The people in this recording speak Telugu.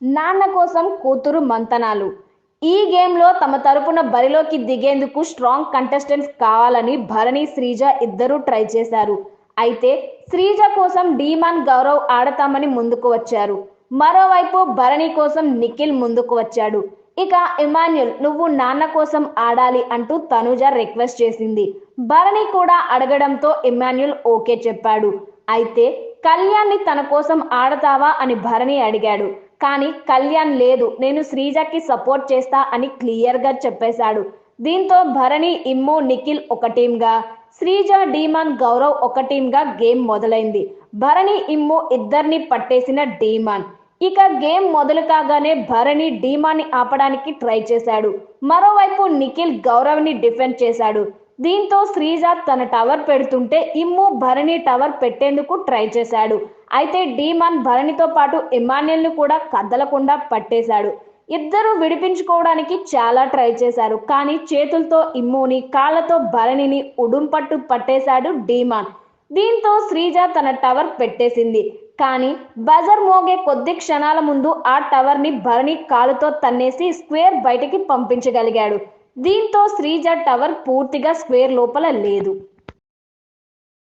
నాన్న కోసం కూతురు మంతనాలు. ఈ గేమ్లో తమ తరపున బరిలోకి దిగేందుకు స్ట్రాంగ్ కంటెస్టెంట్స్ కావాలని భరణి శ్రీజ ఇద్దరూ ట్రై చేశారు. అయితే శ్రీజ కోసం డీమాన్ గౌరవ్ ఆడతామని ముందుకు వచ్చారు. మరోవైపు భరణి కోసం నిఖిల్ ముందుకు వచ్చాడు. ఇక ఇమాన్యుల్ నువ్వు నాన్న కోసం ఆడాలి అంటూ తనుజ రిక్వెస్ట్ చేసింది. భరణి కూడా అడగడంతో ఇమాన్యుల్ ఓకే చెప్పాడు. అయితే కళ్యాణ్ని తన కోసం ఆడతావా అని భరణి అడిగాడు. కానీ కళ్యాణ్ లేదు నేను శ్రీజకి సపోర్ట్ చేస్తా అని క్లియర్గా చెప్పేశాడు. దీంతో భరణి ఇమ్ము నిఖిల్ ఒక టీంగా శ్రీజ డీమాన్ గౌరవ్ ఒక టీంగా గేమ్ మొదలైంది. భరణి ఇమ్ము ఇద్దరిని పట్టేసిన డీమాన్. ఇక గేమ్ మొదలు కాగానే భరణి డీమాన్ని ఆపడానికి ట్రై చేశాడు. మరోవైపు నిఖిల్ గౌరవ్ని డిఫెండ్ చేశాడు. దీంతో శ్రీజ తన టవర్ పెడుతుంటే ఇమ్ము భరణి టవర్ పెట్టేందుకు ట్రై చేశాడు. అయితే డీమాన్ భరణితో పాటు ఇమాన్యుల్ని కూడా కదలకుండా పట్టేశాడు. ఇద్దరు విడిపించుకోవడానికి చాలా ట్రై చేశారు. కానీ చేతులతో ఇమ్ముని కాళ్ళతో భరణిని ఉడుంపట్టు పట్టేశాడు డీమాన్. దీంతో శ్రీజ తన టవర్ పెట్టేసింది. కానీ బజర్ మోగే కొద్ది క్షణాల ముందు ఆ టవర్ని భరణి కాలుతో తన్నేసి స్క్వేర్ బయటికి పంపించగలిగాడు. దీంతో శ్రీజ టవర్ పూర్తిగా స్క్వేర్ లోపల లేదు.